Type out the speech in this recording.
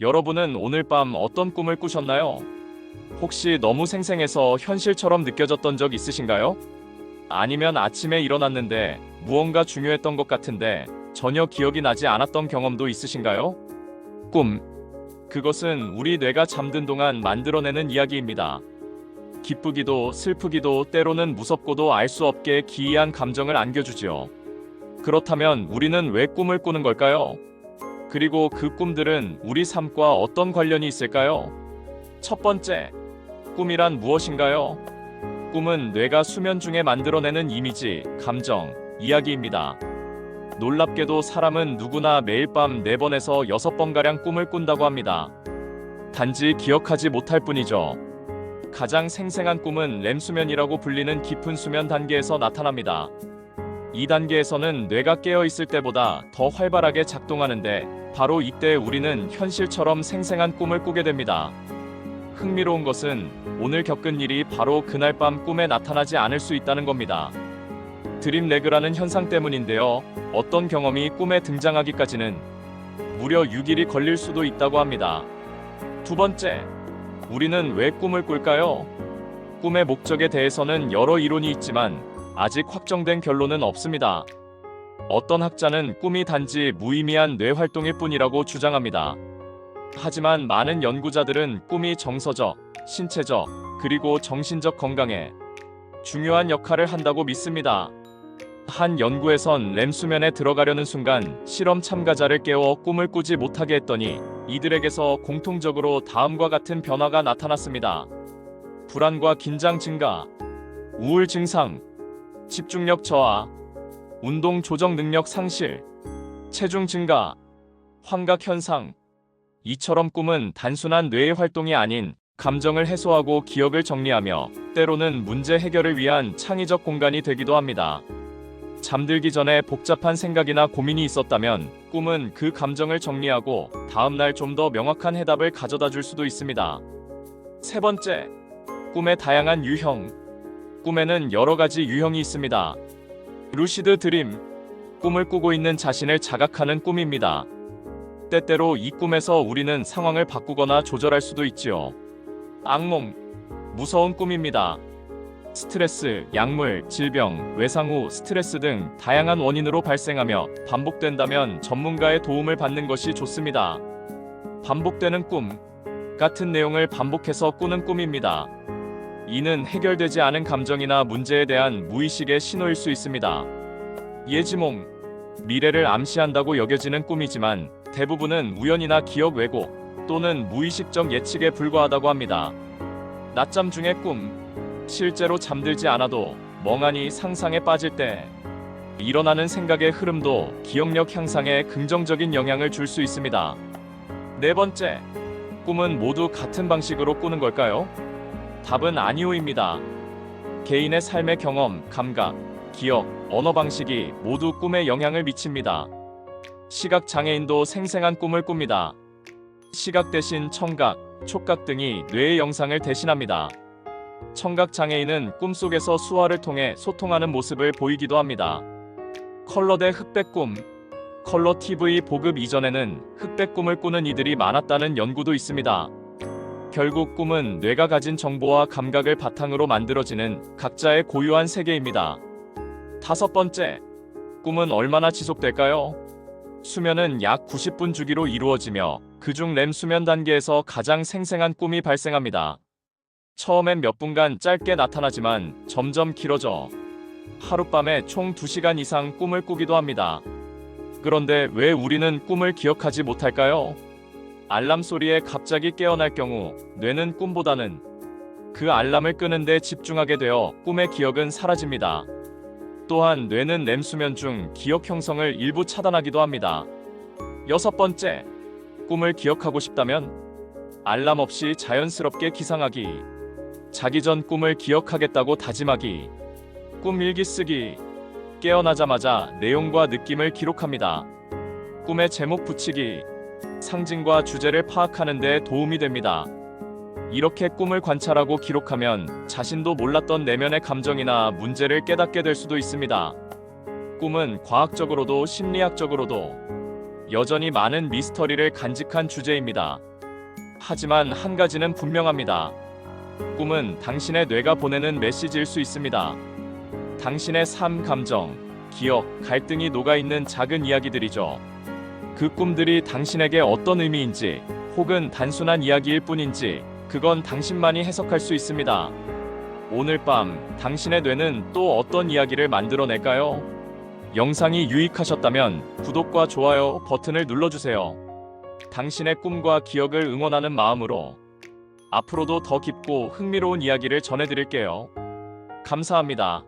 여러분은 오늘 밤 어떤 꿈을 꾸셨나요? 혹시 너무 생생해서 현실처럼 느껴졌던 적 있으신가요? 아니면 아침에 일어났는데 무언가 중요했던 것 같은데 전혀 기억이 나지 않았던 경험도 있으신가요? 꿈. 그것은 우리 뇌가 잠든 동안 만들어내는 이야기입니다. 기쁘기도 슬프기도 때로는 무섭고도 알 수 없게 기이한 감정을 안겨주지요. 그렇다면 우리는 왜 꿈을 꾸는 걸까요? 그리고 그 꿈들은 우리 삶과 어떤 관련이 있을까요? 첫 번째, 꿈이란 무엇인가요? 꿈은 뇌가 수면 중에 만들어내는 이미지, 감정, 이야기입니다. 놀랍게도 사람은 누구나 매일 밤 4번에서 6번가량 꿈을 꾼다고 합니다. 단지 기억하지 못할 뿐이죠. 가장 생생한 꿈은 렘수면이라고 불리는 깊은 수면 단계에서 나타납니다. 이 단계에서는 뇌가 깨어 있을 때보다 더 활발하게 작동하는데 바로 이때 우리는 현실처럼 생생한 꿈을 꾸게 됩니다. 흥미로운 것은 오늘 겪은 일이 바로 그날 밤 꿈에 나타나지 않을 수 있다는 겁니다. 드림레그라는 현상 때문인데요. 어떤 경험이 꿈에 등장하기까지는 무려 6일이 걸릴 수도 있다고 합니다. 두 번째, 우리는 왜 꿈을 꿀까요? 꿈의 목적에 대해서는 여러 이론이 있지만 아직 확정된 결론은 없습니다. 어떤 학자는 꿈이 단지 무의미한 뇌 활동일 뿐이라고 주장합니다. 하지만 많은 연구자들은 꿈이 정서적, 신체적, 그리고 정신적 건강에 중요한 역할을 한다고 믿습니다. 한 연구에선 렘 수면에 들어가려는 순간 실험 참가자를 깨워 꿈을 꾸지 못하게 했더니 이들에게서 공통적으로 다음과 같은 변화가 나타났습니다. 불안과 긴장 증가, 우울 증상, 집중력 저하, 운동 조정 능력 상실, 체중 증가, 환각 현상. 이처럼 꿈은 단순한 뇌의 활동이 아닌 감정을 해소하고 기억을 정리하며 때로는 문제 해결을 위한 창의적 공간이 되기도 합니다. 잠들기 전에 복잡한 생각이나 고민이 있었다면 꿈은 그 감정을 정리하고 다음날 좀 더 명확한 해답을 가져다 줄 수도 있습니다. 세 번째, 꿈의 다양한 유형. 꿈에는 여러 가지 유형이 있습니다. 루시드 드림, 꿈을 꾸고 있는 자신을 자각하는 꿈입니다. 때때로 이 꿈에서 우리는 상황을 바꾸거나 조절할 수도 있지요. 악몽, 무서운 꿈입니다. 스트레스, 약물, 질병, 외상 후 스트레스 등 다양한 원인으로 발생하며 반복된다면 전문가의 도움을 받는 것이 좋습니다. 반복되는 꿈 같은 내용을 반복해서 꾸는 꿈입니다. 이는 해결되지 않은 감정이나 문제에 대한 무의식의 신호일 수 있습니다. 예지몽 미래를 암시한다고 여겨지는 꿈이지만 대부분은 우연이나 기억 왜곡 또는 무의식적 예측에 불과하다고 합니다. 낮잠 중의 꿈 실제로 잠들지 않아도 멍하니 상상에 빠질 때 일어나는 생각의 흐름도 기억력 향상에 긍정적인 영향을 줄 수 있습니다. 네 번째, 꿈은 모두 같은 방식으로 꾸는 걸까요? 답은 아니오입니다. 개인의 삶의 경험, 감각, 기억, 언어 방식이 모두 꿈에 영향을 미칩니다. 시각 장애인도 생생한 꿈을 꿉니다. 시각 대신 청각, 촉각 등이 뇌의 영상을 대신합니다. 청각 장애인은 꿈속에서 수화를 통해 소통하는 모습을 보이기도 합니다. 컬러 대 흑백 꿈. 컬러 TV 보급 이전에는 흑백 꿈을 꾸는 이들이 많았다는 연구도 있습니다. 결국 꿈은 뇌가 가진 정보와 감각을 바탕으로 만들어지는 각자의 고유한 세계입니다. 다섯 번째, 꿈은 얼마나 지속될까요? 수면은 약 90분 주기로 이루어지며 그중 렘 수면 단계에서 가장 생생한 꿈이 발생합니다. 처음엔 몇 분간 짧게 나타나지만 점점 길어져 하룻밤에 총 2시간 이상 꿈을 꾸기도 합니다. 그런데 왜 우리는 꿈을 기억하지 못할까요? 알람 소리에 갑자기 깨어날 경우 뇌는 꿈보다는 그 알람을 끄는데 집중하게 되어 꿈의 기억은 사라집니다. 또한 뇌는 렘 수면 중 기억 형성을 일부 차단하기도 합니다. 여섯 번째, 꿈을 기억하고 싶다면 알람 없이 자연스럽게 기상하기. 자기 전 꿈을 기억하겠다고 다짐하기. 꿈 일기 쓰기. 깨어나자마자 내용과 느낌을 기록합니다. 꿈의 제목 붙이기. 상징과 주제를 파악하는 데 도움이 됩니다. 이렇게 꿈을 관찰하고 기록하면 자신도 몰랐던 내면의 감정이나 문제를 깨닫게 될 수도 있습니다. 꿈은 과학적으로도 심리학적으로도 여전히 많은 미스터리를 간직한 주제입니다. 하지만 한 가지는 분명합니다. 꿈은 당신의 뇌가 보내는 메시지일 수 있습니다. 당신의 삶, 감정, 기억, 갈등이 녹아있는 작은 이야기들이죠. 그 꿈들이 당신에게 어떤 의미인지 혹은 단순한 이야기일 뿐인지 그건 당신만이 해석할 수 있습니다. 오늘 밤 당신의 뇌는 또 어떤 이야기를 만들어낼까요? 영상이 유익하셨다면 구독과 좋아요 버튼을 눌러주세요. 당신의 꿈과 기억을 응원하는 마음으로 앞으로도 더 깊고 흥미로운 이야기를 전해드릴게요. 감사합니다.